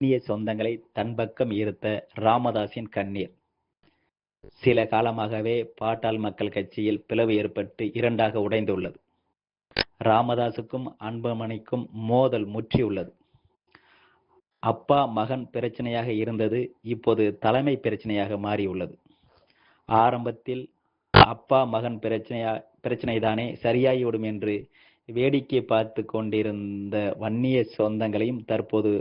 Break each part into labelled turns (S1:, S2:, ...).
S1: வன்னிய சொந்தங்களை தன் பக்கம் ஈர்த்த ராமதாஸின் கண்ணீர். சில காலமாகவே பாட்டாள் மக்கள் கட்சியில் பிளவு ஏற்பட்டு இரண்டாக உடைந்துள்ளது. ராமதாசுக்கும் அன்புமணிக்கும் மோதல் முற்றியுள்ளது. அப்பா மகன் பிரச்சனையாக இருந்தது இப்போது தலைமை பிரச்சனையாக மாறியுள்ளது. ஆரம்பத்தில் அப்பா மகன் பிரச்சனையா பிரச்சனைதானே சரியாகிவிடும் என்று வேடிக்கை பார்த்து கொண்டிருந்த வன்னிய சொந்தங்களையும் தற்போது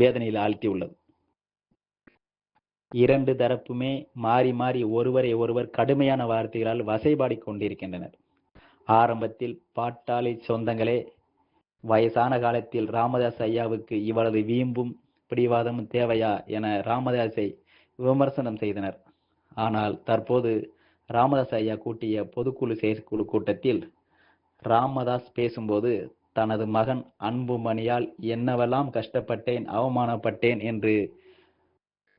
S1: வேதனையில் ஆழ்த்தியுள்ளது. இரண்டு தரப்புமே மாறி மாறி ஒருவரை ஒருவர் கடுமையான வார்த்தைகளால் வசைபாடி கொண்டிருக்கின்றனர். ஆரம்பத்தில் பாட்டாளி சொந்தங்களே வயசான காலத்தில் ராமதாஸ் ஐயாவுக்கு இவளது வீம்பும் பிடிவாதமும் தேவையா என ராமதாஸை விமர்சனம் செய்தனர். ஆனால் தற்போது ராமதாஸ் ஐயா கூட்டிய பொதுக்குழு செயற்குழு கூட்டத்தில் ராமதாஸ் பேசும்போது தனது மகன் அன்புமணியால் என்னவெல்லாம் கஷ்டப்பட்டேன் அவமானப்பட்டேன் என்று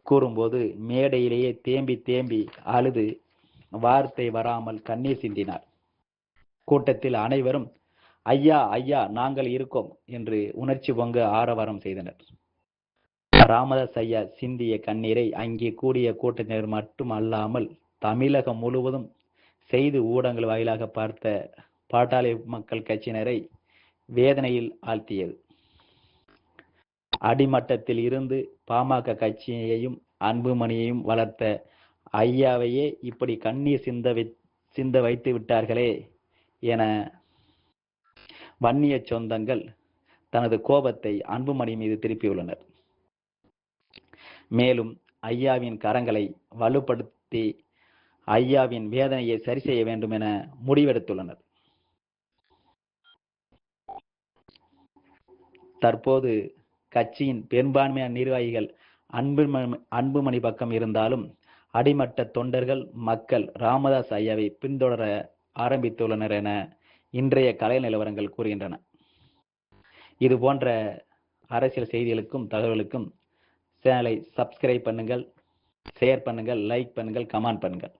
S1: கூறும்போது மேடையிலேயே தேம்பி தேம்பி அழுது வார்த்தை வராமல் கண்ணீர் சிந்தினார். கூட்டத்தில் அனைவரும் ஐயா ஐயா நாங்கள் இருக்கோம் என்று உணர்ச்சி பொங்க ஆரவாரம் செய்தனர். ராமதாஸ் ஐயா சிந்திய கண்ணீரை அங்கே கூடிய கூட்டத்தினர் மட்டும் அல்லாமல் தமிழகம் முழுவதும் செய்து ஊடகங்கள் வாயிலாக பார்த்த பாட்டாளி மக்கள் கட்சியினரை வேதனையில் ஆழ்த்தியது. அடிமட்டத்தில் இருந்து பாமக கட்சியையும் அன்புமணியையும் வளர்த்த ஐயாவையே இப்படி கண்ணீர் சிந்த வை சிந்த வைத்து விட்டார்களே என வன்னிய சொந்தங்கள் தனது கோபத்தை அன்புமணி மீது திருப்பியுள்ளனர். மேலும் ஐயாவின் கரங்களை வலுப்படுத்தி ஐயாவின் வேதனையை சரி செய்ய வேண்டும் என முடிவெடுத்துள்ளனர். தற்போது கட்சியின் பெரும்பான்மையான நிர்வாகிகள் அன்புமணி அன்புமணி பக்கம் இருந்தாலும் அடிமட்ட தொண்டர்கள் மக்கள் ராமதாஸ் ஐயாவை பின்தொடர ஆரம்பித்துள்ளனர் என இன்றைய கலை நிலவரங்கள் கூறுகின்றன. இது போன்ற அரசியல் செய்திகளுக்கும் தகவலுக்கும் சேனலை சப்ஸ்கிரைப் பண்ணுங்கள் ஷேர் பண்ணுங்கள் லைக் பண்ணுங்கள் கமெண்ட் பண்ணுங்கள்.